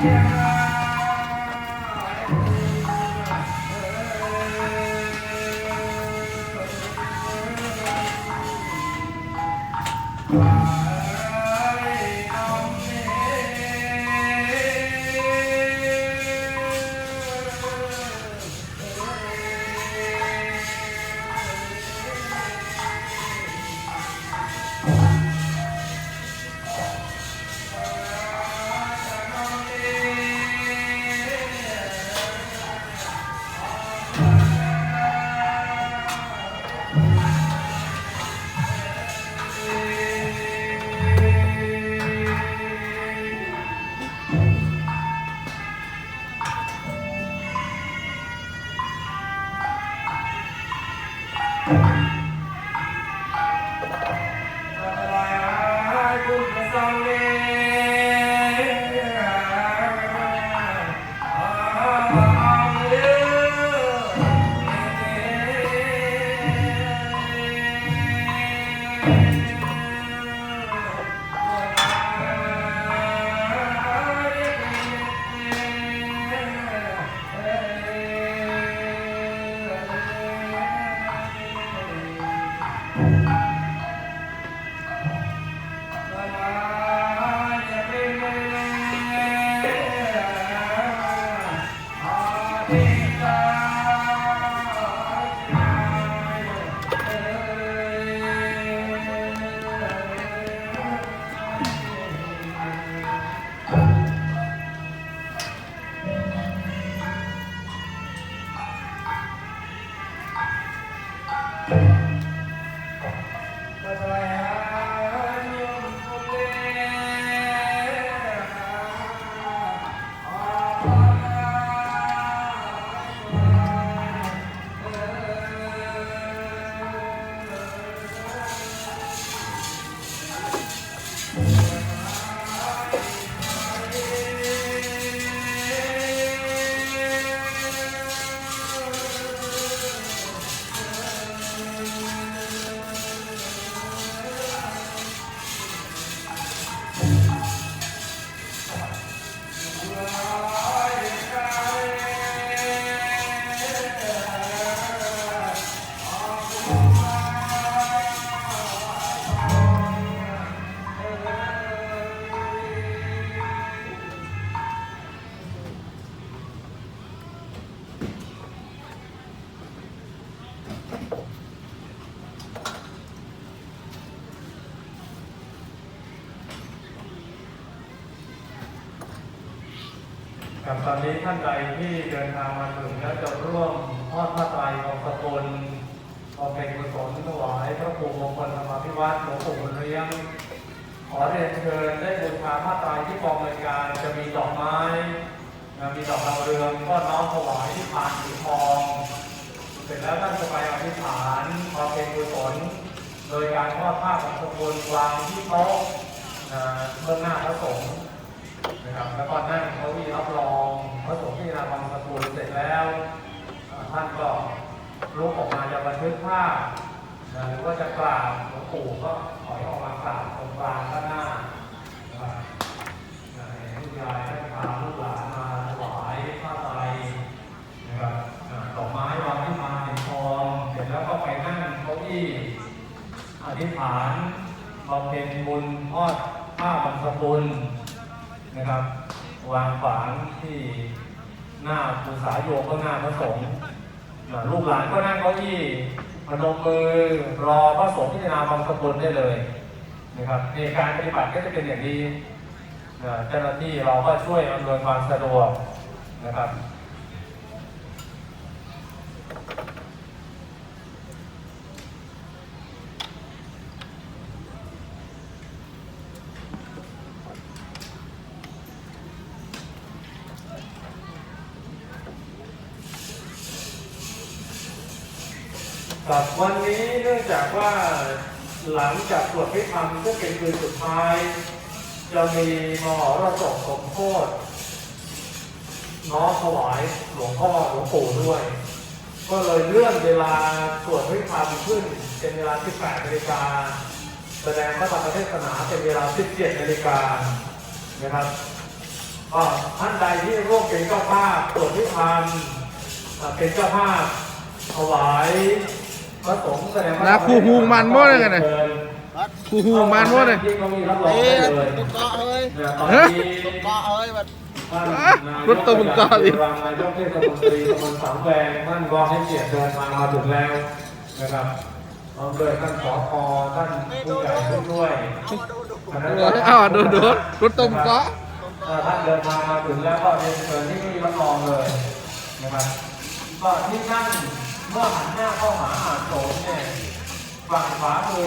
Thank wow. you. ค รับตอนนี้ท่านใดที่เดินทางมาถึงแล้วจะร่วมทอดพระไตรของสกุลเอาเป็นกุศลถวายพระปู่มงคลธรรมาภิวัตรหลวงปู่บุญเลี้ยง ขอเรียนเชิญได้บูชาพระไตรที่กองบริการจะมีดอกไม้ มีดอกดาวเรืองก็น้อมถวายที่พานสีทอง เสร็จแล้วท่านจะไปอธิษฐานเอเป็นกุศลโดยการทอดผ้าของสกุลวางที่โต๊ะนะเบื้องหน้าพระสงฆ์ นะครับแล้วก็นั่งเก้าอี้รับรองพระสงฆ์ที่นาบังสกุลเสร็จแล้ว ท่านก็ลุกออกมาจะบันทึกภาพหรือว่าจะกราบหลวงปู่ก็ถอยออกมากราบตรงกลางด้านหน้านะครับนะให้กยายให้พาลูกหลานมาถวายผ้าไตรนะครับดอกไม้วางที่มาเห็นทองเสร็จแล้วก็ไปนั่งเก้าอี้อธิษฐานบำเพ็ญบุญทอดผ้าบังสกุล นะครับ วางฝางที่หน้าภูษาโยก็หน้าพระสงฆ์ลูกหลานก็นั่งเก้าอี้พนมมือรอพระสงฆ์พิจารณาบางสกุลได้เลยนะครับในการปฏิบัติก็จะเป็นอย่างนี้เจ้าหน้าที่เราก็ช่วยอำนวยความสะดวกนะครับ ครับวันนี้เนื่องจากว่าหลังจากสวดพิธรรมซึ่งเป็นคืนสุดท้าย จะมีมหรสพสมโพธิน้อมถวายหลวงพ่อหลวงปู่ด้วย ก็เลยเลื่อนเวลาสวดพระธรรมขึ้นเป็นเวลา 18นาฬิกาแสดงพระธรรมเทศนาเป็นเวลา 17นาฬิกานะครับก็ท่านใดที่ร่วมเป็นเจ้าภาพสวดพระธรรมเป็นเจ้าภาพถวาย นะครูฮูงมันบ่ได้ไงเนี่ยครับครูฮูมันบ่เนี่ยที่เขามีรับรองเอ๊ะได้เลยตุ๊กเกาะเอ้ยเนี่ยตอนนี้ตุ๊กเกาะเอ้ยแบบท่านอะรถตู้มึงก่อนดิรองนายกเทศมนตรีตำบลสามแวงท่านก็ให้เกียรติเดินทางมาถึงแล้วนะครับพร้อมด้วยท่านสพท่านผู้ใหญ่ผู้ช่วยเอามาดูดูอ้าวดูดูรถต้มเกาะถ้าท่านเดินทางมาถึงแล้วก็เรียนเชิญที่นี่รับรองเลยนะครับก็ที่นั่ง เมื่อหันหน้าเข้าหาอาโสมเนี่ยฝั่งขวามือ